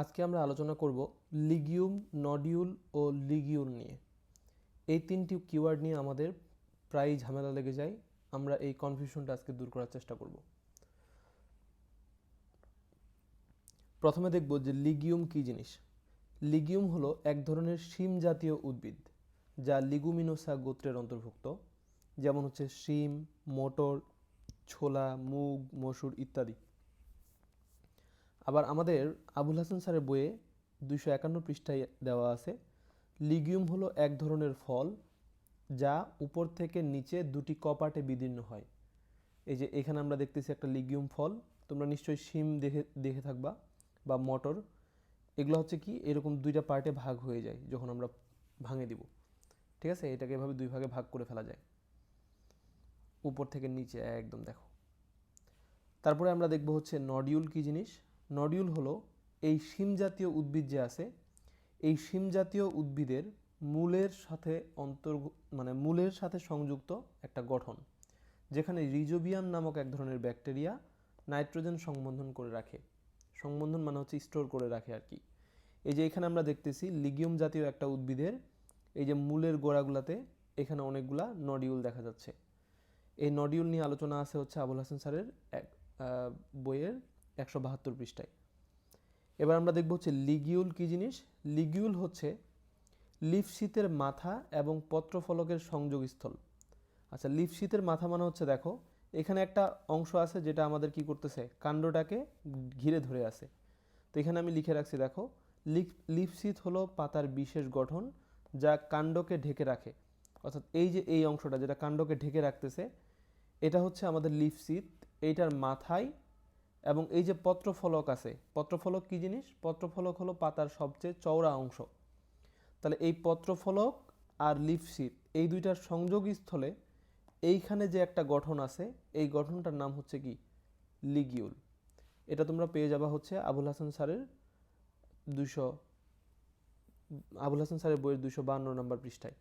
আজকে আমরা আলোচনা করব লিগিউম, নডিউল ও লিগিউল নিয়ে। এই তিনটি কিওয়ার্ড নিয়ে আমাদের প্রায়ই ঝামেলা লেগে যায়। আমরা এই কনফিউশনটা আজকে দূর করার চেষ্টা করব। প্রথমে দেখব যে লিগিউম কী জিনিস? লিগিউম হলো এক ধরনের শিম জাতীয় উদ্ভিদ, যা লিগুমিনোসা গোত্রের অন্তর্ভুক্ত। যেমন হচ্ছে শিম, মটর, ছোলা, মুগ, মসুর ইত্যাদি। আবার আমাদের আবুল হাসান স্যারের বইয়ে দুইশো একান্ন পৃষ্ঠায় দেওয়া আছে, লিগিউম হলো এক ধরনের ফল যা উপর থেকে নিচে দুটি কপাটে বিদীর্ণ হয়। এই যে এখানে আমরা দেখতেছি একটা লিগিউম ফল, তোমরা নিশ্চয়ই শিম দেখে দেখে থাকবা বা মটর, এগুলো হচ্ছে কি এরকম দুইটা পার্টে ভাগ হয়ে যায় যখন আমরা ভাঙে দিব। ঠিক আছে? এটাকে এভাবে দুই ভাগে ভাগ করে ফেলা যায়। উপর থেকে নিচে, একদম দেখো। তারপরে আমরা দেখব হচ্ছে নডিউল কি জিনিস? নডিউল হলো এই শিম জাতীয় উদ্ভিদ যে আছে, এই শিম জাতীয় উদ্ভিদের মূলের সাথে অন্তর মানে মূলের সাথে সংযুক্ত একটা গঠন, যেখানে রিজোবিয়াম নামক এক ধরনের ব্যাকটেরিয়া নাইট্রোজেন সংবন্ধন করে রাখে। সংবন্ধন মানে হচ্ছে স্টোর করে রাখে আর কি। এই যে এখানে আমরা দেখতেছি লিগিউম জাতীয় একটা উদ্ভিদের, এই যে মূলের গোড়াগুলাতে এখানে অনেকগুলা নডিউল দেখা যাচ্ছে। এই নডিউল নিয়ে আলোচনা আছে হচ্ছে আবুল হাসান স্যারের এক বইয়ের একশো বাহাত্তর পৃষ্ঠায়। এবার আমরা দেখব হচ্ছে লিগিউল কী জিনিস? লিগিউল হচ্ছে লিফ শীতের মাথা এবং পত্রফলকের সংযোগস্থল। আচ্ছা লিফ শীতের মাথা মানে হচ্ছে দেখো, এখানে একটা অংশ আছে যেটা আমাদের কি করতেছে? কাণ্ডটাকে ঘিরে ধরে আছে। তো এখানে আমি লিখে রাখছি, দেখো, লিফ হলো পাতার বিশেষ গঠন যা কাণ্ডকে ঢেকে রাখে। অর্থাৎ এই যে এই অংশটা যেটা কাণ্ডকে ঢেকে রাখতেছে, এটা হচ্ছে আমাদের লিফ শীত এইটার মাথায় এবং এই যে পত্রফলক আছে, পত্রফলক কি জিনিস? পত্রফলক হলো পাতার সবচেয়ে চওড়া অংশ। তাহলে এই পত্রফলক আর লিফ শীত এই দুইটার সংযোগস্থলে এইখানে যে একটা গঠন আছে, এই গঠনটার নাম হচ্ছে কি? লিগিউল এটা তোমরা পেয়ে যাবা হচ্ছে আবুল হাসান স্যারের দুইশো, আবুল হাসান স্যারের বইয়ের দুইশো বান্ন নম্বর পৃষ্ঠায়।